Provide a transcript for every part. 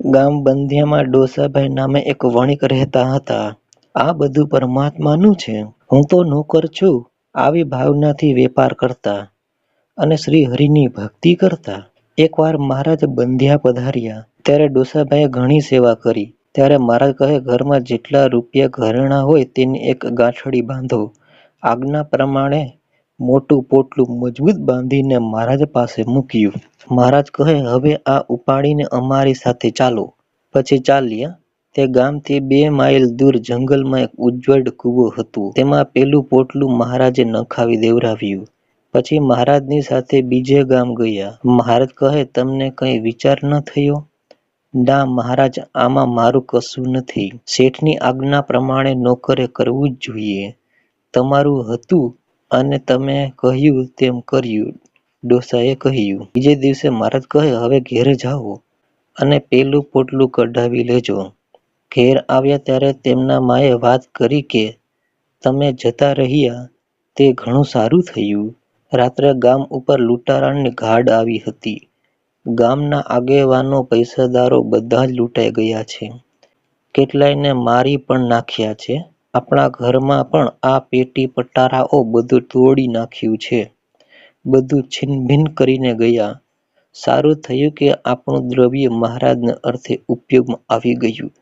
ગામ બંધિયામાં ડોસાભાઈ નામે એક વણિક રહેતા હતા. આ બધું પરમાત્માનું છે. હું તો નોકર છું આવી ભાવનાથી વેપાર કરતા અને શ્રી હરિની ભક્તિ કરતા. એકવાર મહારાજ બંધિયા પધાર્યા ત્યારે ડોસાભાઈએ ઘણી સેવા કરી. ત્યારે મહારાજ કહે, ઘરમાં જેટલા રૂપિયા ઘરેણાં હોય તેની એક ગાંઠડી બાંધો. આજ્ઞા પ્રમાણે મોટું પોટલું મજબૂત બાંધીને મહારાજ પાસે મૂક્યું. મહારાજ કહે, હવે આ ઉપાડીને અમારી સાથે ચાલો. પછી ચાલ્યા. તે ગામથી બે માઇલ દૂર જંગલમાં એક ઉજ્જવળ કૂવો હતો. તેમાં પેલું પોટલું મહારાજે નખાવી દેવરાવ્યું. પછી મહારાજની સાથે બીજે ગામ ગયા. મહારાજ કહે, તમને કંઈ વિચાર ન થયો? ના મહારાજ, આમાં મારું કશું નથી. શેઠની આજ્ઞા પ્રમાણે નોકરે કરવું જ જોઈએ. તમારું હતું અને તમે કહ્યું તેમ કર્યું, ડોસાએ કહ્યું. બીજે દિવસે મહારાજ કહે, હવે ઘેર જાઓ અને પેલું પોટલું કઢાવી લેજો. ઘેર આવ્યા ત્યારે તેમના માએ વાત કરી કે, તમે જતા રહ્યા, તે ઘણું સારું થયું. રાત્રે ગામ ઉપર લૂંટારાની ઘાડ આવી હતી. ગામના આગેવાનો પૈસાદારો બધા જ લૂંટાઈ ગયા છે. કેટલાયને મારી પણ નાખ્યા છે. આપણા ઘરમાં પણ આ પેટી પટારાઓ બધું તોડી નાખ્યું છે. બધું છીનભીન કરીને ગયા. સારું થયું કે આપણું દ્રવ્ય મહારાજના અર્થે ઉપયોગમાં આવી ગયું.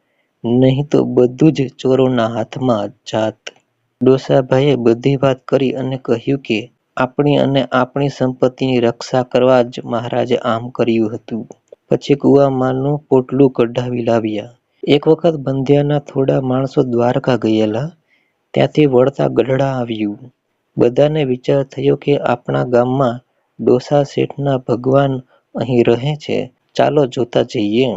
નહીં તો બધું જ ચોરોના હાથમાં જાત. ડોસાભાઈએ બધી વાત કરી અને કહ્યું કે આપણી અને આપણી સંપત્તિની રક્ષા કરવા જ મહારાજે આમ કર્યું હતું. પછી કૂવામાંનું પોટલું કઢાવી લાવ્યા. એક વખત બંધિયાના થોડા માણસો દ્વારકા ગયેલા. ત્યાંથી વળતા ગઢડા આવ્યું. બધાને વિચાર થયો કે આપણા ગામમાં ડોસા શેઠના ભગવાન અહીં રહે છે, ચાલો જોતા જઈએ.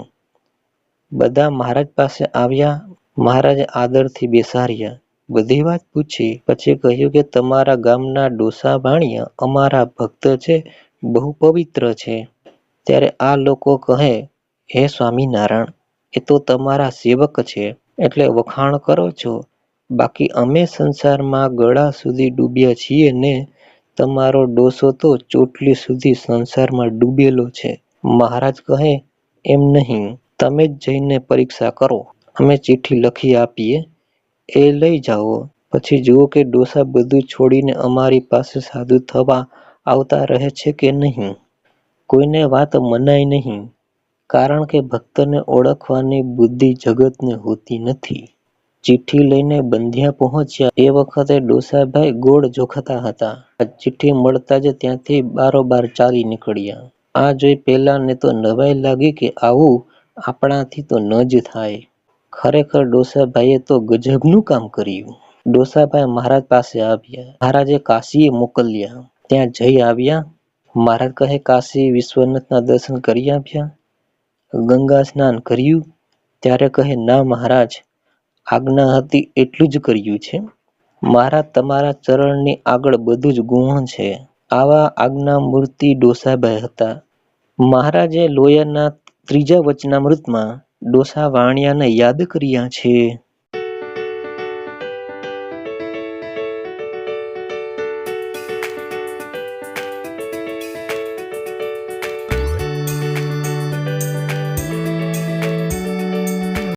બધા મહારાજ પાસે આવ્યા. મહારાજે આદરથી બેસાર્યા બધી વાત પૂછી. પછી કહ્યું કે તમારા ગામના ડોસા વાણિયા અમારા ભક્ત છે, બહુ પવિત્ર છે. ત્યારે આ લોકો કહે, હે સ્વામિનારાયણ એ તો તમારા સેવક છે, એટલે વખાણ કરો છો બાકી અમે સંસારમાં ગળા સુધી ડૂબ્યા છીએ ને તમારો ડોસો તો ચોટલી સુધી સંસારમાં ડૂબેલો છે. મહારાજ કહે, એમ નહીં, તમે જ જઈને પરીક્ષા કરો. અમે ચિઠ્ઠી લખી આપીએ એ લઈ જાઓ. પછી જુઓ કે ડોસા બધું છોડીને અમારી પાસે સાધુ થવા આવતા રહે છે કે નહીં. કોઈને વાત મનાય નહીં કારણ કે ભક્તને ઓળખવાની બુદ્ધિ જગતને હોતી નથી. ચિઠ્ઠી લઈને બંધિયા પહોંચ્યા એ વખતે ડોસાભાઈ ગોળ જોખતા હતા. ચિઠ્ઠી મળતા જ ત્યાંથી બારોબાર ચાલી નીકળ્યા. આ જોઈ પેલાને તો નવાઈ લાગી કે આવું આપણાથી તો ન જ થાય. ખરેખર ડોસાભાઈએ તો ગજબનું કામ કર્યું. ડોસાભાઈ મહારાજ પાસે આવ્યા. મહારાજે કાશીએ મોકલ્યા. ત્યાં જઈ આવ્યા? મહારાજ કહે, કાશી વિશ્વનાથના દર્શન કરી આવ્યા? ગંગા સ્નાન કર્યું? ત્યારે કહે, ના મહારાજ, આજ્ઞા હતી એટલું જ કર્યું છે. મારા તમારા ચરણની આગળ બધું જ ગુણ છે. આવા આજ્ઞા મૂર્તિ ડોસાભાઈ હતા. મહારાજે લોયાના ત્રીજા વચનામૃતમાં ડોસા વાણિયાને યાદ કર્યા છે.